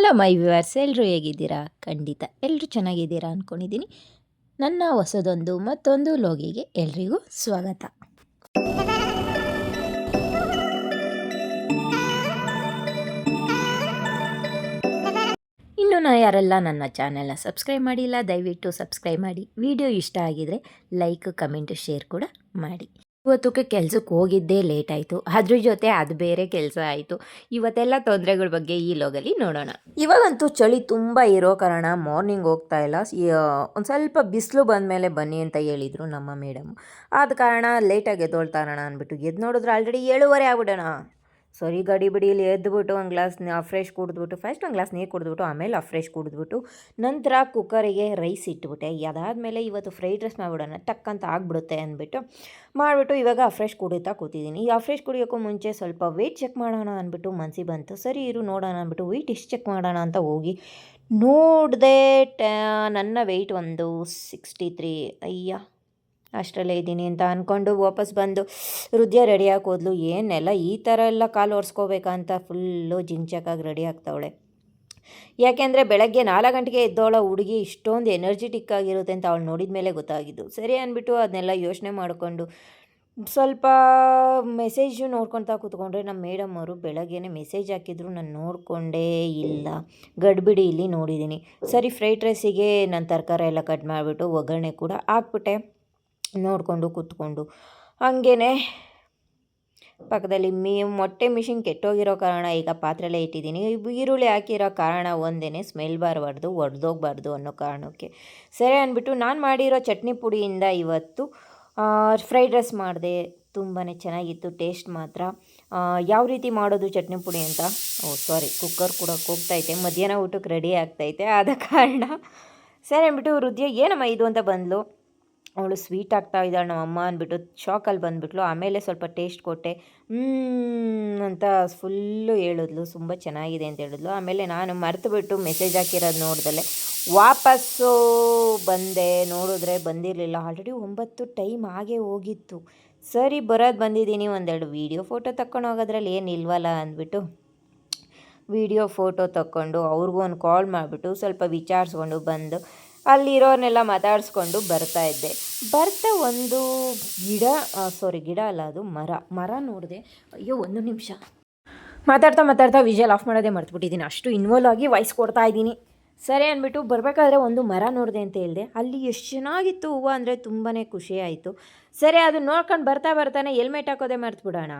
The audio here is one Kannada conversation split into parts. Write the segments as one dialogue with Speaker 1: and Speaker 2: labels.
Speaker 1: ಹಲೋ ಮೈ ವ್ಯೂವರ್ಸ್ ಎಲ್ಲರೂ ಹೇಗಿದ್ದೀರಾ? ಖಂಡಿತ ಎಲ್ಲರೂ ಚೆನ್ನಾಗಿದ್ದೀರಾ ಅಂದ್ಕೊಂಡಿದ್ದೀನಿ ನನ್ನ ಹೊಸದೊಂದು ಮತ್ತೊಂದು ಲೋಗಿಗೆ ಎಲ್ರಿಗೂ ಸ್ವಾಗತ. ಇನ್ನು ನಾ ಯಾರೆಲ್ಲ ನನ್ನ ಚಾನೆಲ್ನ ಸಬ್ಸ್ಕ್ರೈಬ್ ಮಾಡಿಲ್ಲ, ದಯವಿಟ್ಟು ಸಬ್ಸ್ಕ್ರೈಬ್ ಮಾಡಿ. ವಿಡಿಯೋ ಇಷ್ಟ ಆಗಿದರೆ ಲೈಕ್, ಕಮೆಂಟ್, ಶೇರ್ ಕೂಡ ಮಾಡಿ. ಇವತ್ತಕ್ಕೆ ಕೆಲಸಕ್ಕೆ ಹೋಗಿದ್ದೇ ಲೇಟ್ ಆಯಿತು. ಅದ್ರ ಜೊತೆ ಅದು ಬೇರೆ ಕೆಲಸ ಆಯಿತು. ಇವತ್ತೆಲ್ಲ ತೊಂದರೆಗಳ ಬಗ್ಗೆ ಈ ಲೋಗಲ್ಲಿ ನೋಡೋಣ. ಇವಾಗಂತೂ ಚಳಿ ತುಂಬ ಇರೋ ಕಾರಣ ಮಾರ್ನಿಂಗ್ ಹೋಗ್ತಾ ಇಲ್ಲ. ಒಂದು ಸ್ವಲ್ಪ ಬಿಸಿಲು ಬಂದಮೇಲೆ ಬನ್ನಿ ಅಂತ ಹೇಳಿದರು ನಮ್ಮ ಮೇಡಮ್ ಆದ ಕಾರಣ ಲೇಟಾಗಿ ಎದ್ದೋಳ್ತಾರಣ ಅಂದ್ಬಿಟ್ಟು. ಎದ್ದು ನೋಡಿದ್ರೆ ಆಲ್ರೆಡಿ ಏಳುವರೆ ಆಗ್ಬಿಡೋಣ. ಸರಿ, ಗಡಿ ಬಿಡಿಲಿ ಎದ್ದುಬಿಟ್ಟು ಒಂದು ಗ್ಲಾಸ್ ಫ್ರೆಶ್ ಕುಡಿದ್ಬಿಟ್ಟು ಫಸ್ಟ್ ಒಂದು ಗ್ಲಾಸ್ ನೀರು ಕುಡಿದ್ಬಿಟ್ಟು, ಆಮೇಲೆ ಫ್ರೆಶ್ ಕುಡಿದ್ಬಿಟ್ಟು, ನಂತರ ಕುಕ್ಕರಿಗೆ ರೈಸ್ ಇಟ್ಬಿಟ್ಟೆ. ಅದಾದಮೇಲೆ ಇವತ್ತು ಫ್ರೈಡ್ ರೈಸ್ ಮಾಡಿಬಿಡೋಣ, ಟಕ್ ಆಗ್ಬಿಡುತ್ತೆ ಆಗಿಬಿಡುತ್ತೆ ಅಂದ್ಬಿಟ್ಟು ಮಾಡಿಬಿಟ್ಟು ಇವಾಗ ಫ್ರೆಶ್ ಕುಡಿತಾ ಕೂತಿದ್ದೀನಿ. ಈ ಫ್ರೆಶ್ ಕುಡಿಯೋಕ್ಕೂ ಮುಂಚೆ ಸ್ವಲ್ಪ ವೆಯ್ಟ್ ಚೆಕ್ ಮಾಡೋಣ ಅಂದ್ಬಿಟ್ಟು ಮನಸ್ಸಿಗೆ ಬಂತು. ಸರಿ ಇರು, ನೋಡೋಣ ಅಂದ್ಬಿಟ್ಟು ವೆಯ್ಟ್ ಎಷ್ಟು ಚೆಕ್ ಮಾಡೋಣ ಅಂತ ಹೋಗಿ ನೋಡಿದೆ ನನ್ನ ವೆಯ್ಟ್ ಒಂದು ಸಿಕ್ಸ್ಟಿ ತ್ರೀ ಅಯ್ಯ. ಅಷ್ಟರಲ್ಲೇ ಇದ್ದೀನಿ ಅಂತ ಅಂದ್ಕೊಂಡು ವಾಪಸ್ ಬಂದು ಹೃದಯ ರೆಡಿ ಹೋದ್ಲು. ಏನೆಲ್ಲ ಈ ಥರ ಎಲ್ಲ ಕಾಲು ಒರೆಸ್ಕೋಬೇಕಂತ ಫುಲ್ಲು ಜಿಂಚಕ್ಕಾಗಿ ರೆಡಿ ಆಗ್ತಾವಳೆ. ಯಾಕೆಂದರೆ ಬೆಳಗ್ಗೆ ನಾಲ್ಕು ಗಂಟೆಗೆ ಎದ್ದೋಳ ಹುಡುಗಿ ಇಷ್ಟೊಂದು ಎನರ್ಜಿಟಿಕ್ ಆಗಿರುತ್ತೆ ಅಂತ ಅವಳು ನೋಡಿದ ಮೇಲೆ ಗೊತ್ತಾಗಿದ್ದು. ಸರಿ ಅಂದ್ಬಿಟ್ಟು ಅದನ್ನೆಲ್ಲ ಯೋಚನೆ ಮಾಡಿಕೊಂಡು ಸ್ವಲ್ಪ ಮೆಸೇಜು ನೋಡ್ಕೊತಾ ಕೂತ್ಕೊಂಡ್ರೆ ನಮ್ಮ ಮೇಡಮ್ ಅವರು ಬೆಳಗ್ಗೆನೆ ಮೆಸೇಜ್ ಹಾಕಿದ್ರು. ನಾನು ನೋಡಿಕೊಂಡೇ ಇಲ್ಲ. ಗಡ್ಬಿಡಿ ಇಲ್ಲಿ ನೋಡಿದ್ದೀನಿ ಸರಿ ಫ್ರೈಡ್ ರೈಸಿಗೆ ನಾನು ತರಕಾರಿ ಎಲ್ಲ ಕಟ್ ಮಾಡಿಬಿಟ್ಟು ಒಗ್ಗರಣೆ ಕೂಡ ಹಾಕ್ಬಿಟ್ಟೆ. ನೋಡಿಕೊಂಡು ಕೂತ್ಕೊಂಡು. ಹಾಗೇ ಪಕ್ಕದಲ್ಲಿ ಮೀ, ಮೊಟ್ಟೆ ಮಿಷಿನ್ ಕೆಟ್ಟೋಗಿರೋ ಕಾರಣ ಈಗ ಪಾತ್ರೆಲೆ ಇಟ್ಟಿದ್ದೀನಿ. ಈರುಳ್ಳಿ ಹಾಕಿರೋ ಕಾರಣ ಒಂದೇ ಸ್ಮೆಲ್ ಬರಬಾರ್ದು, ಒಡೆದೋಗ್ಬಾರ್ದು ಅನ್ನೋ ಕಾರಣಕ್ಕೆ. ಸರಿ ಅಂದ್ಬಿಟ್ಟು ನಾನು ಮಾಡಿರೋ ಚಟ್ನಿ ಪುಡಿಯಿಂದ ಇವತ್ತು ಫ್ರೈಡ್ ರೈಸ್ ಮಾಡಿದೆ. ತುಂಬಾ ಚೆನ್ನಾಗಿತ್ತು ಟೇಸ್ಟ್ ಮಾತ್ರ. ಯಾವ ರೀತಿ ಮಾಡೋದು ಚಟ್ನಿ ಪುಡಿ ಅಂತ? ಓ ಸಾರಿ ಕುಕ್ಕರ್ ಕೂಡ ಹೋಗ್ತೈತೆ ಮಧ್ಯಾಹ್ನ ಊಟಕ್ಕೆ ರೆಡಿ ಆಗ್ತೈತೆ. ಆದ ಕಾರಣ. ಸರಿ ಅಂದ್ಬಿಟ್ಟು ಹೃದಯ ಏನಮ್ಮ ಇದು ಅಂತ ಬಂದಳು ಅವಳು ಸ್ವೀಟ್ ಆಗ್ತಾ ಇದ್ದಾಳೆ ನಮ್ಮಮ್ಮ ಅಂದ್ಬಿಟ್ಟು ಶಾಕಲ್ಲಿ ಬಂದುಬಿಟ್ಲು. ಆಮೇಲೆ ಸ್ವಲ್ಪ ಟೇಸ್ಟ್ ಕೊಟ್ಟೆ. ಅಂತ ಫುಲ್ಲು ಹೇಳಿದ್ಲು. ತುಂಬ ಚೆನ್ನಾಗಿದೆ ಅಂತ ಹೇಳಿದ್ಲು. ಆಮೇಲೆ ನಾನು ಮರೆತುಬಿಟ್ಟು ಮೆಸೇಜ್ ಹಾಕಿರೋದು ನೋಡ್ದಲೆ ವಾಪಸ್ಸು ಬಂದೆ. ನೋಡಿದ್ರೆ ಬಂದಿರಲಿಲ್ಲ. ಆಲ್ರೆಡಿ ಒಂಬತ್ತು ಟೈಮ್ ಆಗೇ ಹೋಗಿತ್ತು. ಸರಿ, ಬರೋದು ಬಂದಿದ್ದೀನಿ. ಒಂದೆರಡು ವೀಡಿಯೋ ಫೋಟೋ ತಕ್ಕೊಂಡು ಹೋಗೋದ್ರಲ್ಲಿ ಏನು ಇಲ್ವಲ್ಲ ಅಂದ್ಬಿಟ್ಟು ವೀಡಿಯೋ ಫೋಟೋ ತಕ್ಕೊಂಡು ಅವ್ರಿಗೂ ಒಂದು ಕಾಲ್ ಮಾಡಿಬಿಟ್ಟು ಸ್ವಲ್ಪ ವಿಚಾರಿಸ್ಕೊಂಡು ಬಂದು ಅಲ್ಲಿರೋನೆಲ್ಲ ಮಾತಾಡಿಸ್ಕೊಂಡು ಬರ್ತಾ ಇದ್ದೆ. ಬರ್ತಾ ಒಂದು ಗಿಡ ಸಾರಿ ಗಿಡ ಅಲ್ಲ ಅದು ಮರ. ಮರ ನೋಡಿದೆ. ಅಯ್ಯೋ, ಒಂದು ನಿಮಿಷ. ಮಾತಾಡ್ತಾ ಮಾತಾಡ್ತಾ ವಿಜಯಲ್ ಆಫ್ ಮಾಡೋದೇ ಮರ್ತುಬಿಟ್ಟಿದ್ದೀನಿ. ಅಷ್ಟು ಇನ್ವಾಲ್ವ್ ಆಗಿ ವಾಯ್ಸ್ ಕೊಡ್ತಾ ಇದ್ದೀನಿ. ಸರಿ ಅಂದ್ಬಿಟ್ಟು ಬರಬೇಕಾದ್ರೆ ಒಂದು ಮರ ನೋಡಿದೆ ಅಂತ ಹೇಳಿದೆ. ಅಲ್ಲಿ ಎಷ್ಟು ಚೆನ್ನಾಗಿತ್ತು ಹೂವು ಅಂದರೆ ತುಂಬಾ ಖುಷಿ ಆಯಿತು. ಸರಿ ಅದು ನೋಡ್ಕೊಂಡು ಬರ್ತಾ ಬರ್ತಾನೆ ಹೆಲ್ಮೆಟ್ ಹಾಕೋದೇ ಮರ್ತ್ಬಿಡೋಣ.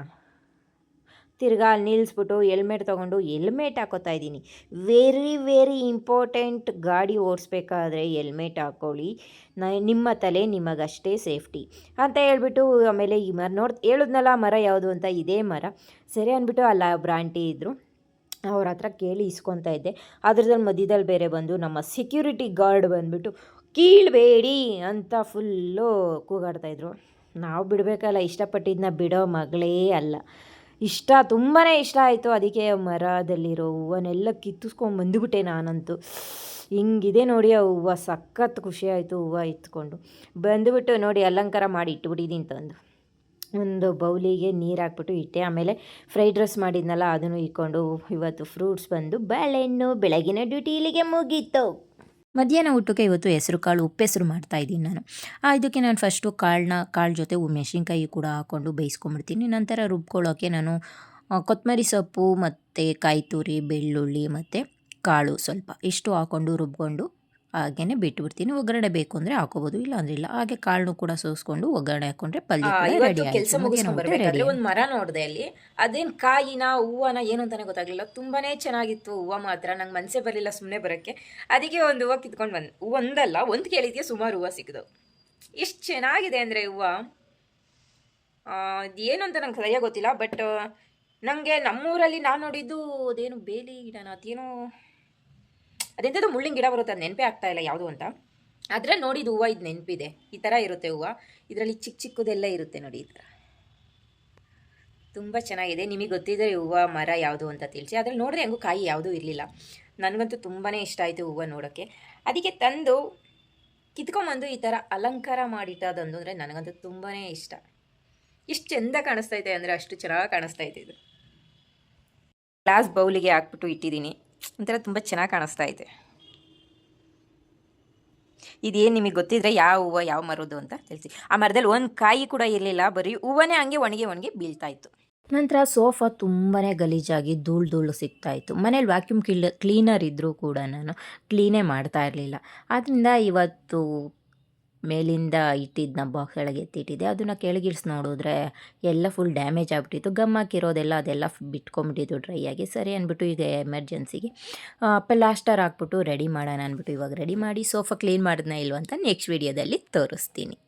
Speaker 1: ತಿರ್ಗಾ ಅಲ್ಲಿ ನಿಲ್ಲಿಸ್ಬಿಟ್ಟು ಎಲ್ಮೆಟ್ ತೊಗೊಂಡು ಎಲ್ಮೆಟ್ ಹಾಕೋತಾ ಇದ್ದೀನಿ. ವೆರಿ ವೆರಿ ಇಂಪಾರ್ಟೆಂಟ್ ಗಾಡಿ ಓಡಿಸ್ಬೇಕಾದ್ರೆ ಎಲ್ಮೆಟ್ ಹಾಕ್ಕೊಳ್ಳಿ ನ, ನಿಮ್ಮ ತಲೆ ನಿಮಗಷ್ಟೇ ಸೇಫ್ಟಿ ಅಂತ ಹೇಳ್ಬಿಟ್ಟು ಆಮೇಲೆ ಈ ಮರ ನೋಡ್, ಹೇಳಿದ್ನಲ್ಲ ಮರ ಯಾವುದು ಅಂತ ಇದೇ ಮರ. ಸರಿ ಅಂದ್ಬಿಟ್ಟು ಅಲ್ಲ ಬ್ರಾಂಟಿ ಇದ್ದರು ಅವ್ರ ಹತ್ರ ಕೇಳಿ ಇಸ್ಕೊತಾ ಇದ್ದೆ. ಅದ್ರದಲ್ಲಿ ಮಧ್ಯದಲ್ಲಿ ಬೇರೆ ಬಂದು ನಮ್ಮ ಸೆಕ್ಯೂರಿಟಿ ಗಾರ್ಡ್ ಬಂದುಬಿಟ್ಟು, ಕೀಳಬೇಡಿ ಅಂತ ಫುಲ್ಲು ಕೂಗಾಡ್ತಾಯಿದ್ರು ನಾವು ಬಿಡಬೇಕಲ್ಲ ಇಷ್ಟಪಟ್ಟಿದ್ದನ್ನ ಬಿಡೋ ಮಗಳೇ ಅಲ್ಲ. ಇಷ್ಟ ತುಂಬಾ ಇಷ್ಟ ಆಯಿತು. ಅದಕ್ಕೆ ಮರದಲ್ಲಿರೋ ಹೂವನ್ನೆಲ್ಲ ಕಿತ್ತಿಸ್ಕೊಂಡು ಬಂದುಬಿಟ್ಟೆ ನಾನಂತೂ. ಹಿಂಗಿದೆ ನೋಡಿ ಆ ಹೂವು, ಸಖತ್ ಖುಷಿಯಾಯಿತು ಹೂವು ಇತ್ಕೊಂಡು. ಬಂದುಬಿಟ್ಟು ನೋಡಿ ಅಲಂಕಾರ ಮಾಡಿ ಇಟ್ಬಿಟ್ಟಿದ್ದೀನಿ ತಂದು ಒಂದು ಬೌಲಿಗೆ ನೀರು ಹಾಕ್ಬಿಟ್ಟು ಇಟ್ಟೆ. ಆಮೇಲೆ ಫ್ರೈಡ್ ರೈಸ್ ಮಾಡಿದ್ನಲ್ಲ, ಅದನ್ನು ಇಟ್ಕೊಂಡು ಇವತ್ತು ಫ್ರೂಟ್ಸ್ ಬಂದು ಬಾಳೆಹಣ್ಣು ಬೆಳಗಿನ ಡ್ಯೂಟಿ ಇಲ್ಲಿಗೆ ಮುಗೀತು. ಮಧ್ಯಾಹ್ನ ಊಟಕ್ಕೆ ಇವತ್ತು ಹೆಸರು ಕಾಳು ಉಪ್ಪೆಸರು ಮಾಡ್ತಾಯಿದ್ದೀನಿ ನಾನು. ಇದಕ್ಕೆ ನಾನು ಫಸ್ಟು ಕಾಳನ್ನ, ಕಾಳು ಜೊತೆ ಮೆಣಸಿನ್ಕಾಯಿ ಕೂಡ ಹಾಕ್ಕೊಂಡು ಬೇಯಿಸ್ಕೊಂಬಿಡ್ತೀನಿ ನಂತರ ರುಬ್ಕೊಳ್ಳೋಕ್ಕೆ ನಾನು ಕೊತ್ತಂಬರಿ ಸೊಪ್ಪು ಮತ್ತು ಕಾಯಿ ತುರಿ ಬೆಳ್ಳುಳ್ಳಿ ಮತ್ತು ಕಾಳು ಸ್ವಲ್ಪ. ಇಷ್ಟು ಹಾಕ್ಕೊಂಡು ರುಬ್ಕೊಂಡು ಹಾಗೇ ಬಿಟ್ಬಿಡ್ತೀನಿ. ಒಗ್ಗರಣೆ ಬೇಕು ಅಂದರೆ ಹಾಕೋಬೋದು ಇಲ್ಲ ಅಂದ್ರೆ ಇಲ್ಲ. ಹಾಗೆ ಕಾಳನ್ನು ಕೂಡ ಸೋಸ್ಕೊಂಡು ಒಗ್ಗರಣೆ ಹಾಕೊಂಡ್ರೆ ಪಲ್ಯ ರೆಡಿ
Speaker 2: ಕೆಲಸ ಮುಗಿಸ್ಕೊಂಡ್ಬರ್ಬೇಕಾದ್ರೆ ಒಂದು ಮರ ನೋಡಿದೆ ಅಲ್ಲಿ. ಅದೇನ್ ಕಾಯಿನ ಹೂವನ ಏನು ಅಂತಾನೆ ಗೊತ್ತಾಗ್ಲಿಲ್ಲ. ತುಂಬಾನೇ ಚೆನ್ನಾಗಿತ್ತು ಹೂವ ಮಾತ್ರ. ನಂಗೆ ಮನಸ್ಸೇ ಬರಲಿಲ್ಲ ಸುಮ್ಮನೆ ಬರೋಕ್ಕೆ. ಅದಕ್ಕೆ ಒಂದು ಹೂವು ಕಿತ್ಕೊಂಡು ಬಂದು ಒಂದಲ್ಲ ಒಂದು ಕೇಳಿದ್ಯಾ? ಸುಮಾರು ಹೂವ ಸಿಕ್ಕಿದವು. ಎಷ್ಟು ಚೆನ್ನಾಗಿದೆ ಅಂದರೆ ಹೂವು. ಏನು ಅಂತ ನಂಗೆ ಸರಿಯಾಗಿ ಗೊತ್ತಿಲ್ಲ ಬಟ್ ನನಗೆ ನಮ್ಮೂರಲ್ಲಿ ನಾನು ನೋಡಿದ್ದು ಅದೇನು ಬೇಲಿ ಗಿಡನ ಅದೇನೋ ಅದೆಂಥದ್ದು ಮುಳ್ಳಿನ ಗಿಡ ಬರುತ್ತೆ? ಅದು ನೆನಪೇ ಆಗ್ತಾ ಇಲ್ಲ ಯಾವುದು ಅಂತ. ಆದರೆ ನೋಡಿದ ಹೂವು, ಇದು ನೆನಪಿದೆ. ಈ ಥರ ಇರುತ್ತೆ ಹೂವು. ಇದರಲ್ಲಿ ಚಿಕ್ಕ ಚಿಕ್ಕದೆಲ್ಲ ಇರುತ್ತೆ ನೋಡಿ ಈ ಥರ ತುಂಬ ಚೆನ್ನಾಗಿದೆ. ನಿಮಗೆ ಗೊತ್ತಿದ್ದರೆ ಹೂವು, ಮರ ಯಾವುದು ಅಂತ ತಿಳಿಸಿ. ಅದ್ರಲ್ಲಿ ನೋಡಿದ್ರೆ ಹೆಂಗೂ ಕಾಯಿ ಯಾವುದೂ ಇರಲಿಲ್ಲ. ನನಗಂತೂ ತುಂಬಾ ಇಷ್ಟ ಆಯಿತು ಹೂವು ನೋಡೋಕ್ಕೆ ಅದಕ್ಕೆ ತಂದು ಕಿತ್ಕೊಂಬಂದು ಈ ಥರ ಅಲಂಕಾರ ಮಾಡಿಟ್ಟದಂದು ಅಂದರೆ ನನಗಂತೂ ತುಂಬಾ ಇಷ್ಟ. ಎಷ್ಟು ಚೆಂದ ಕಾಣಿಸ್ತೈತೆ ಅಂದರೆ ಅಷ್ಟು ಚೆನ್ನಾಗಿ ಕಾಣಿಸ್ತೈತೆ ಇದು. ಗ್ಲಾಸ್ ಬೌಲಿಗೆ ಹಾಕ್ಬಿಟ್ಟು ಇಟ್ಟಿದ್ದೀನಿ. ಒಂಥರ ತುಂಬ ಚೆನ್ನಾಗಿ ಕಾಣಿಸ್ತಾ ಇದೆ. ಇದೇನು ನಿಮಗೆ ಗೊತ್ತಿದ್ರೆ ಯಾವ ಹೂವು, ಯಾವ ಮರದ್ದು ಅಂತ ತಿಳಿಸಿ. ಆ ಮರದಲ್ಲಿ ಒಂದು ಕಾಯಿ ಕೂಡ ಇರಲಿಲ್ಲ, ಬರೀ ಹೂವನೇ ಹಂಗೆ ಒಣಗಿ ಒಣಗಿ ಬೀಳ್ತಾ ಇತ್ತು.
Speaker 1: ನಂತರ ಸೋಫಾ ತುಂಬಾ ಗಲೀಜಾಗಿ ಧೂಳು ಧೂಳು ಸಿಗ್ತಾ ಇತ್ತು. ಮನೇಲಿ ವ್ಯಾಕ್ಯೂಮ್ ಕ್ಲೀ ಕ್ಲೀನರ್ ಇದ್ದರೂ ಕೂಡ ನಾನು ಕ್ಲೀನೇ ಮಾಡ್ತಾ ಇರಲಿಲ್ಲ. ಆದ್ದರಿಂದ ಇವತ್ತು ಮೇಲಿಂದ ಇಟ್ಟಿದ್ದನ್ನ ಬಾಕ್ಸ್ ಒಳಗೆ ಎತ್ತಿಟ್ಟಿದ್ದೆ. ಅದನ್ನು ಕೆಳಗಿಳಿಸಿ ನೋಡಿದ್ರೆ ಎಲ್ಲ ಫುಲ್ ಡ್ಯಾಮೇಜ್ ಆಗಿಬಿಟ್ಟಿತ್ತು. ಗಮ್ ಹಾಕಿರೋದೆಲ್ಲ ಅದೆಲ್ಲ ಬಿಟ್ಕೊಂಬಿಟ್ಟಿತ್ತು ಡ್ರೈ ಆಗಿ. ಸರಿ ಅಂದ್ಬಿಟ್ಟು ಈಗ ಎಮರ್ಜೆನ್ಸಿಗೆ ಪ್ಲಾಸ್ಟರ್ ಹಾಕ್ಬಿಟ್ಟು ರೆಡಿ ಮಾಡೋಣ ಅಂದ್ಬಿಟ್ಟು ಇವಾಗ ರೆಡಿ ಮಾಡಿ ಸೋಫಾ ಕ್ಲೀನ್ ಮಾಡಿದ್ನ ಇಲ್ವಂತ ನೆಕ್ಸ್ಟ್ ವೀಡಿಯೋದಲ್ಲಿ ತೋರಿಸ್ತೀನಿ.